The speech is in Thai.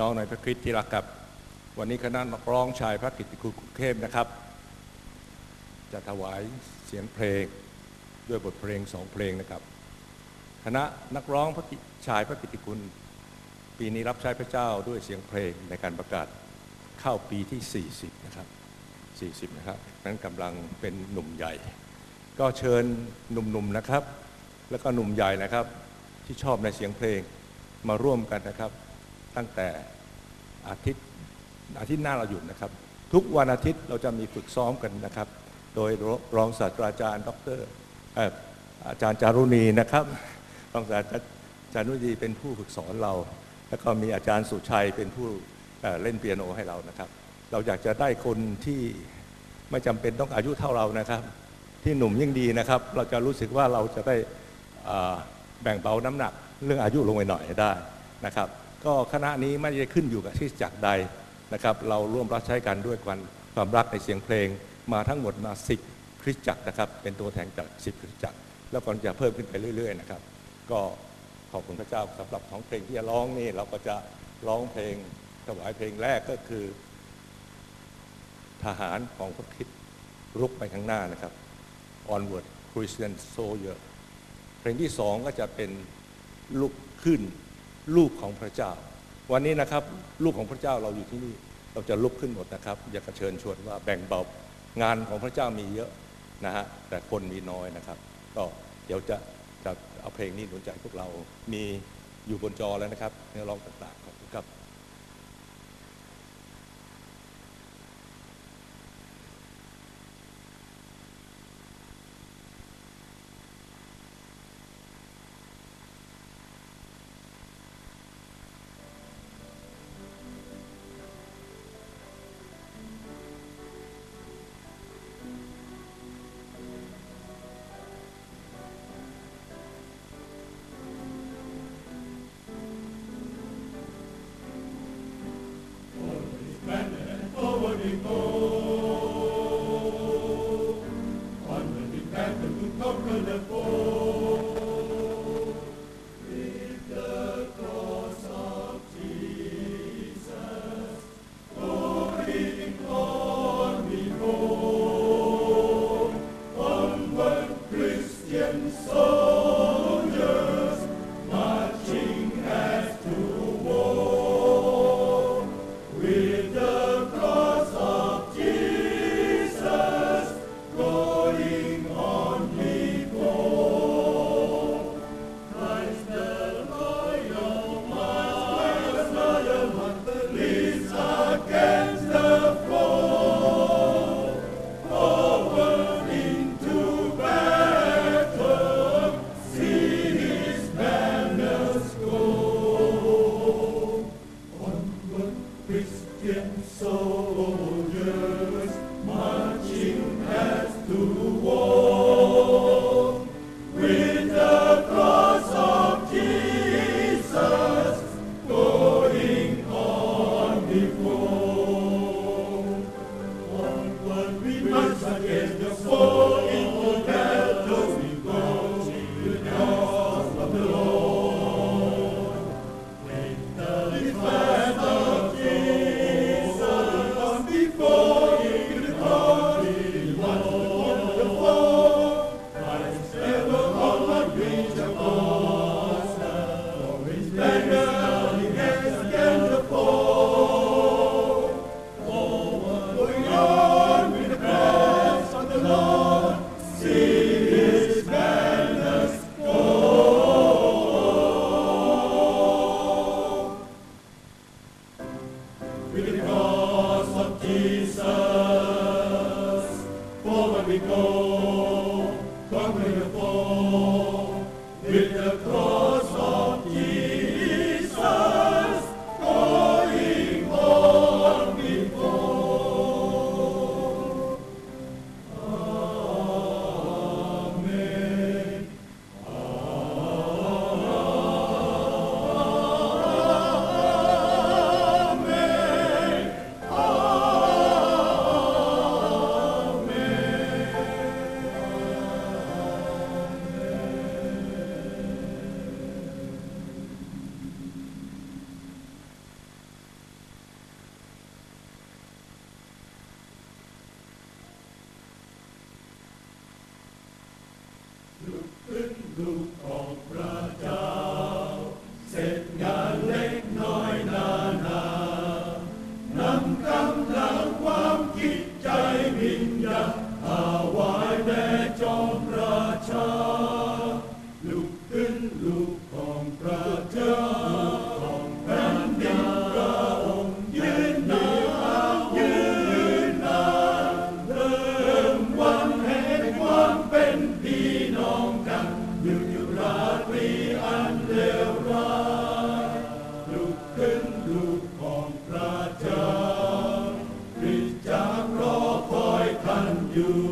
น้องในพระคริสต์ที่รักครับ วันนี้คณะนักร้องชายพระกิตติคุณกรุงเทพนะครับ จะถวายเสียงเพลงด้วยบทเพลงสองเพลงนะครับ คณะนักร้องพระกิชายพระกิตติคุณ ปีนี้รับใช้พระเจ้าด้วยเสียงเพลงในการประกาศเข้าปีที่ 40 นะครับ 40 นะครับ นั้นกำลังเป็นหนุ่มใหญ่ ก็เชิญหนุ่มๆนะครับ แล้วก็หนุ่มใหญ่นะครับ ที่ชอบในเสียงเพลงมาร่วมกันนะครับ ตั้งแต่อาทิตย์อาทิตย์หน้าเราหยุดนะครับ ทุกวันอาทิตย์เราจะมีฝึกซ้อมกันนะครับ โดยรองศาสตราจารย์ ดรอาจารย์จารุณีนะครับรองศาสตราจารย์นุดีเป็นผู้ฝึกสอนเรา แล้วก็มีอาจารย์สุชัยเป็นผู้เเล่นเปียโนให้เรานะครับ เราอยากจะได้คนที่ไม่จำเป็นต้องอายุเท่าเรานะครับ ที่หนุ่มยิ่งดีนะครับ เราจะรู้สึกว่าเราจะได้แบ่งเบาน้ำหนัก เรื่องอายุลงไปหน่อยได้นะครับ ก็คณะนี้ไม่ได้ขึ้นอยู่กับที่จักรใดนะครับ เราร่วมรับใช้กันด้วยความความรักในเสียงเพลง มาทั้งหมดมาสิบคริสตจักรนะครับ เป็นตัวแทนจากสิบคริสตจักร แล้วก็จะเพิ่มขึ้นไปเรื่อย ๆ นะครับ ก็ขอบคุณพระเจ้าสำหรับของเพลงที่จะร้องนี่เราก็จะร้องเพลงถวายเพลงแรกก็คือ ทหารของพระคริสต์รุกไปข้างหน้านะครับ onward Christian soldier เพลงที่สองก็จะเป็นลุกขึ้น ลูกของพระเจ้า วันนี้นะครับลูกของพระเจ้าเราอยู่ที่นี่เราจะลุกขึ้นหมดนะครับ อยากจะเชิญชวนว่าแบ่งเบางานของพระเจ้ามีเยอะนะฮะแต่คนมีน้อยนะครับ ก็เดี๋ยวจะจะเอาเพลงนี้หนุนใจพวกเรามีอยู่บนจอแล้วนะครับเนื้อร้องต่างๆขอบคุณครับ people. we go, from where you fall, with the cross. ลู ร